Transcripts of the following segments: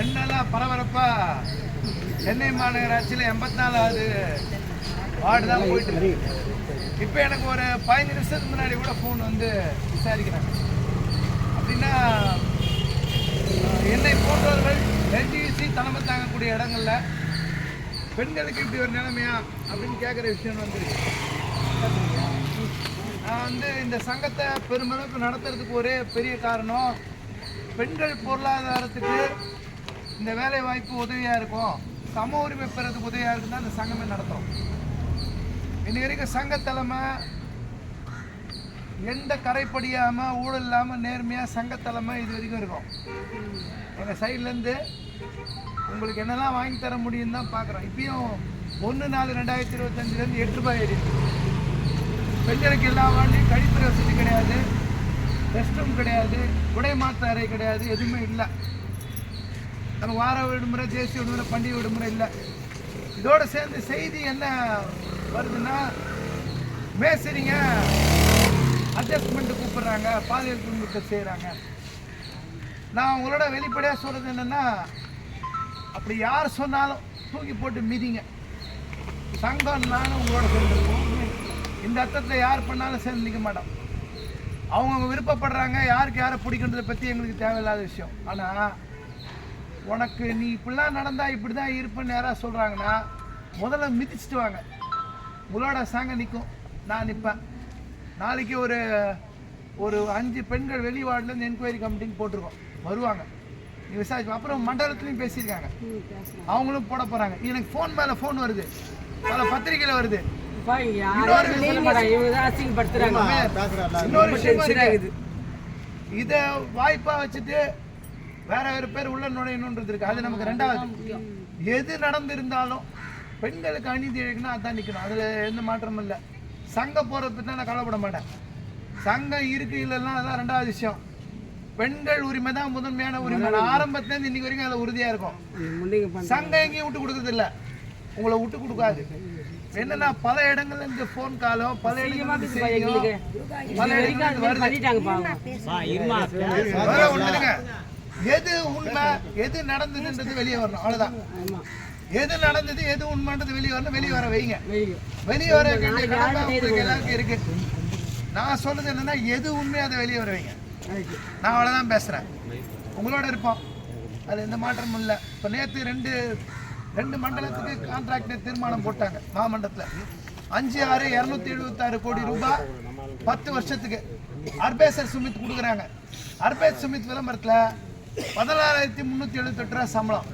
ரெண்டு நாளாக பரபரப்பாக சென்னை மாநகராட்சியில் எண்பத்தி நாலாவது வார்டு தான் போயிட்டு இருக்கு. இப்போ எனக்கு ஒரு பதினஞ்சு நிமிஷத்துக்கு முன்னாடி கூட ஃபோன் வந்து விசாரிக்கிறாங்க. அப்படின்னா என்னை போன்றவர்கள் என்டிசி தலைமை தாங்கக்கூடிய இடங்களில் பெண்களுக்கு இப்படி ஒரு நிலைமையா அப்படின்னு கேட்குற விஷயம் வந்துருக்கு. நான் வந்து இந்த சங்கத்தை பெருமளவுக்கு நடத்துறதுக்கு ஒரே பெரிய காரணம் பெண்கள் பொருளாதாரத்துக்கு இந்த வேலை வாய்ப்பு உதவியாக இருக்கும். சம உரிமை பெறதுக்கு உதவியாக இருக்குன்னு தான் இந்த சங்கமே நடத்துகிறோம் இன்னைக்கு வரைக்கும் சங்க தலைமை எந்த கரைப்படியாமல் ஊழல் இல்லாமல் நேர்மையாக சங்க தலைமை இது வரைக்கும் இருக்கும். எங்கள் சைட்லேருந்து உங்களுக்கு என்னெல்லாம் வாங்கி தர முடியும்னு தான் பார்க்குறோம் இப்பயும் ஒன்று நாலு ரெண்டாயிரத்தி இருபத்தஞ்சிலேருந்து எட்டு ரூபாய் ஏறி பெண்களுக்கு எல்லா வாண்டியும் கழிப்பறை வசதி கிடையாது. ரெஸ்ட் ரூம் கிடையாது. உடை மாற்ற அறை கிடையாது. எதுவுமே இல்லை. நம்ம வார விடுமுறை தேசிய விடுமுறை பண்டிகை விடுமுறை இல்லை. இதோடு சேர்ந்து செய்தி என்ன வருதுன்னா மேசரிங்க அட்ஜஸ்ட்மெண்ட் கூப்பிட்றாங்க பாலியல் துன்பத்தை செய்கிறாங்க நான் உங்களோட வெளிப்படையாக சொல்கிறது என்னென்னா அப்படி யார் சொன்னாலும் தூக்கி போட்டு மிதிங்க. சங்கம் நானும் உங்களோட சேர்ந்துருக்கோம். இந்த அர்த்தத்தில் யார் பண்ணாலும் சேர்ந்து நிற்க மாட்டோம். அவங்கவுங்க விருப்பப்படுறாங்க யாருக்கு யாரை பிடிக்குன்றதை பற்றி எங்களுக்கு தேவையில்லாத விஷயம். ஆனால் உனக்கு நீ இப்படிலாம் நடந்தா இப்படி தான் இருப்பேன்னு யாராவது சொல்கிறாங்கன்னா முதல்ல மிதிச்சிட்டு வாங்க. உங்களோட சாங்க நிற்கும் நான் நிற்பேன் நாளைக்கு ஒரு ஒரு அஞ்சு பெண்கள் வெளி வார்டுலேருந்து என்கொயரி கமிட்டின்னு போட்டிருக்கோம். வருவாங்க. நீ விசாரிச்சு அப்புறம் மண்டலத்துலையும் பேசியிருக்காங்க. அவங்களும் போட போகிறாங்க எனக்கு ஃபோன் மேலே ஃபோன் வருது. பல பத்திரிக்கையில் வருது. இன்னொரு விஷயம். இதை வாய்ப்பா வச்சுட்டு வேற வேற பேர் உள்ள நுழையணுன்றது இருக்கு. அது நமக்கு ரெண்டாவது. எது நடந்திருந்தாலும் பெண்களுக்கு அநீதி இழைக்கணும் அதான் நிற்கணும் அதுல எந்த மாற்றமும் இல்லை. சங்கம் போறதை பற்றி நான் கவலைப்பட மாட்டேன். சங்கம் இருக்கு இல்லைன்னா அதான் ரெண்டாவது விஷயம். பெண்கள் உரிமை தான் முதன்மையான உரிமை. நான் ஆரம்பத்துல இருந்து இன்னைக்கு வரைக்கும் அதில் உறுதியா இருக்கும். சங்கம் எங்கேயும் விட்டு கொடுக்கறது இல்ல. உங்களை விட்டு கொடுக்காது. என்னன்னா பல இடங்கள்ல இந்த ஃபோன் காலோ பல இடங்கள்ல. பல மாதிரி வருது. எது உண்மை எது நடந்ததுன்றது வெளியே வரணும். அவ்வளவுதான். எது நடந்தது எது உண்மைன்றது வெளியே வரணும். வெளியே வர வைங்க. வெளியே வர வேண்டிய கடமை உங்களுக்கு எல்லாருக்கும் இருக்கு. நான் சொல்றது என்னன்னா எது உண்மையோ அதை வெளியே வர வைங்க. நான் அவ்வளோதான் பேசுகிறேன் உங்களோட இருப்போம். அது எந்த மாற்றமும் இல்லை. இப்போ நேற்று ரெண்டு ரெண்டு மண்டலத்துக்கு கான்ட்ராக்ட் தீர்மானம் போட்டாங்க மாமண்டலத்தில். அஞ்சு ஆறு இரநூத்தி எழுபத்தாறு கோடி ரூபாய் பத்து வருஷத்துக்கு. அர்பேசர் சுமித் கொடுக்குறாங்க. அர்பேஸ் சுமித் விளம்பரத்தில் பதினாலாயிரத்தி முந்நூற்றி எழுபத்தெட்டு ரூபா சம்பளம்.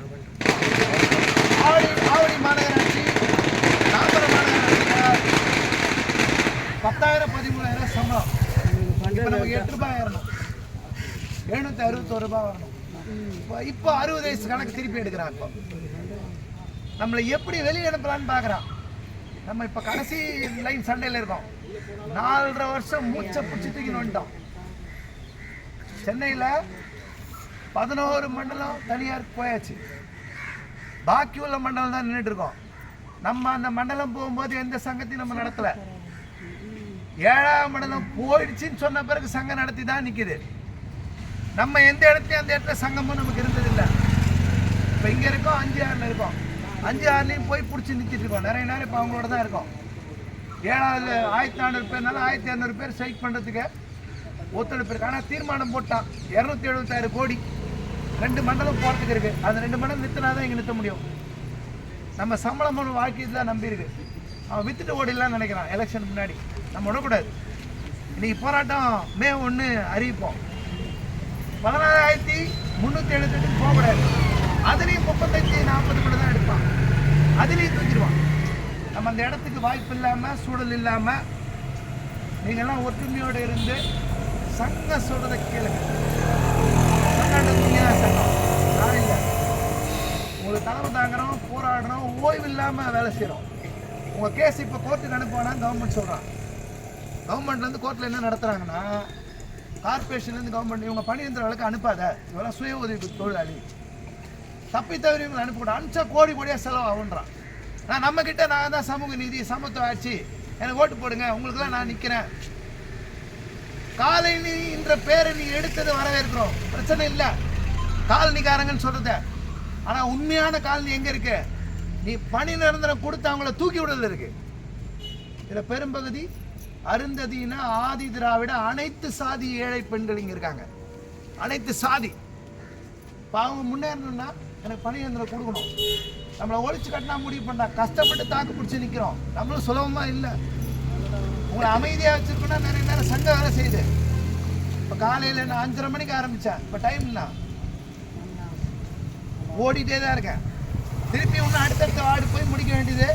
ஆவடி ஆவடி மாநகராட்சி தாம்பரம் மாநகராட்சி பத்தாயிரம் பதிமூணாயிரம் சம்பளம். இப்போ நமக்கு எட்டு ரூபாய் ஏறணும் எழுநூத்தி அறுபத்தோரு ரூபாய் வரணும். இப்போ இப்போ அறுபது வயசு கணக்கு திருப்பி எடுக்கிறான் இப்போ. நம்மளை எப்படி வெளியே அனுப்பலான்னு பார்க்குறான் நம்ம இப்போ கடைசி லைன் சண்டையில் இருக்கோம். நாலரை வருஷம் மூச்சை பிடிச்சி தூக்கின்னு வந்துட்டோம். சென்னையில் பதினோரு மண்டலம் தனியார் போயாச்சு. பாக்கி உள்ள மண்டலம் தான் நின்றுட்டு இருக்கோம் நம்ம அந்த மண்டலம் போகும்போது எந்த சங்கத்தையும் நம்ம நடத்தலை. ஏழாம் மண்டலம் போயிடுச்சுன்னு சொன்ன பிறகு சங்கம் நடத்தி தான் நிற்கிது நம்ம எந்த இடத்துலையும் அந்த இடத்துல சங்கமும் நமக்கு இருந்ததில்லை. இப்போ இங்கே இருக்கோம் அஞ்சு ஆறில் இருக்கோம். அஞ்சு ஆறுலையும் போய் பிடிச்சி நிற்கிட்டு இருக்கோம். நிறைய நேரம் இப்போ அவங்களோட தான் இருக்கோம். ஏழாவது ஆயிரத்தி நானூறு பேர்னால ஆயிரத்தி இரநூறு பேர் ஸ்ட்ரைக் பண்ணுறதுக்கு ஒத்துழைப்பு இருக்கு. ஆனால் தீர்மானம் போட்டான். இரநூத்தி எழுபத்தாறு கோடி. ரெண்டு மண்டலம் போகிறதுக்கு இருக்கு. அந்த ரெண்டு மண்டலம் நிறுத்தினா தான் இங்கே நிறுத்த முடியும். நம்ம சம்பளம் ஒரு வாழ்க்கையில் தான் நம்பி இருக்கு. அவன் வித்துட்டு ஓடிடலாம்னு நினைக்கிறான் எலெக்ஷன் முன்னாடி. நம்ம விடக்கூடாது. இன்னைக்கு போராட்டம் மே ஒன்று அறிவிப்போம். பதினாறாயிரத்தி முந்நூற்றி எட்டு போகக்கூடாது. அதுலேயும் முப்பத்தஞ்சு நாற்பது கூட தான் எடுப்பான். அதுலேயும் தூக்கிடுவான். நம்ம அந்த இடத்துக்கு வாய்ப்பு இல்லாமல் சூழல் இல்லாமல் நீங்கள்லாம் ஒற்றுமையோடு இருந்து சங்கம் சொல்கிறத கேளுங்க. சங்கம் தான் நான் இல்லை உங்களுக்கு தலைமை தாங்குறோம் போராடுறோம் ஓய்வு இல்லாமல் வேலை செய்கிறோம் உங்கள் கேஸ் இப்போ கோர்ட்டுக்கு அனுப்புவானா கவர்மெண்ட் சொல்கிறான் கவர்மெண்ட்லேருந்து கோர்ட்டில் என்ன நடத்துகிறாங்கன்னா கார்பரேஷன்லேருந்து கவர்மெண்ட் இவங்க பணியந்திரங்களுக்கு அனுப்பாத இவெல்லாம் சுய உதவி தொழிலாளி தப்பி தவிர இவங்களை அனுப்பக்கூடாது அனுப்பிச்சா கோடி கோடியாக செலவாகுன்றான் நான் நம்மக்கிட்ட நான் தான் சமூக நீதி சமத்துவ ஆட்சி எனக்கு ஓட்டு போடுங்க உங்களுக்குலாம் நான் நிற்கிறேன் காலனின்ற பேரை நீ எடுத்தது வரவேற்கிறோம். பிரச்சனை இல்லை. காலனிக்காரங்கன்னு சொல்றத. ஆனால் உண்மையான காலனி எங்கே இருக்கு? நீ பணி நிரந்தரம் கொடுத்து அவங்கள தூக்கி விடுறது இருக்கு. இதில் பெரும்பகுதி அருந்ததினா ஆதி திராவிட அனைத்து சாதி ஏழை பெண்கள் இங்கே இருக்காங்க. அனைத்து சாதி. இப்போ அவங்க முன்னேறணும்னா எனக்கு பணி நிரந்தரம் கொடுக்கணும். நம்மளை ஒழிச்சு கட்டினா முடிவு பண்ணா கஷ்டப்பட்டு தாக்கு பிடிச்சி நிற்கிறோம் நம்மளும் சுலபமாக இல்லை. உங்களை அமைதியாக வச்சிருக்கோம்னா நிறைய நேரம் சங்கம் வேலை செய்யுது. இப்போ காலையில் நான் அஞ்சரை மணிக்கு ஆரம்பித்தேன் இப்போ டைம் இல்லை. ஓடிட்டே தான் இருக்கேன். திருப்பி இன்னும் அடுத்தடுத்த வார்டு போய் முடிக்க வேண்டியது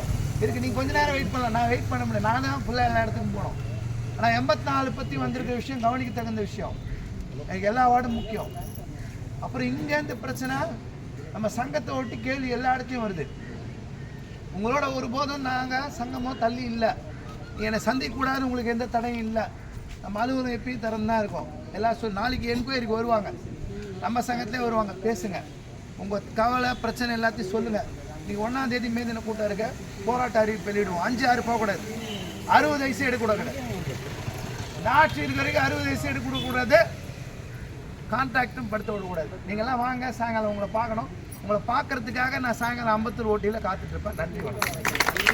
இருக்கு. நீங்கள் கொஞ்ச நேரம் வெயிட் பண்ணலாம். நான் வெயிட் பண்ண முடியல. நான் தான் ஃபுல்லாக எல்லா இடத்துக்கும் போகணும் ஆனால் எண்பத்தி நாலு பற்றி வந்திருக்க விஷயம் கவனிக்க தகுந்த விஷயம். எனக்கு எல்லா வார்டும் முக்கியம். அப்புறம் இங்கேருந்து பிரச்சனை நம்ம சங்கத்தை ஒட்டி கேள்வி எல்லா இடத்தையும் வருது. உங்களோட ஒருபோதும் நாங்கள் சங்கமோ தள்ளி இல்லை. என்னை சந்திக்கக்கூடாதுன்னு உங்களுக்கு எந்த தடையும் இல்லை. நம்ம அலுவலகம் எப்பயும் திறந்து தான் இருக்கும். எல்லாம் சொல் நாளைக்கு என்கொயரிக்கு வருவாங்க. நம்ம சங்கத்திலே வருவாங்க. பேசுங்க. உங்கள் கவலை பிரச்சனை எல்லாத்தையும் சொல்லுங்கள் நீங்கள் ஒன்றாம் தேதி மேதின கூட்டம் இருக்க. போராட்ட அறிவிப்பு வெளியிடுவோம். அஞ்சு ஆறு போகக்கூடாது. அறுபது வயசு எடுக்கக்கூடாது இந்த ஆட்சி இருக்கிற வரைக்கும் அறுபது வயசு எடுக்கக்கூடாது கான்ட்ராக்டும் படுத்த விடக்கூடாது. நீங்கள்லாம் வாங்க. சாயங்காலம் உங்களை பார்க்கணும். உங்களை பார்க்கறதுக்காக நான் சாயங்காலம் அம்பத்தூர் ஓட்டியில் காத்துட்ருப்பேன் நன்றி வணக்கம்.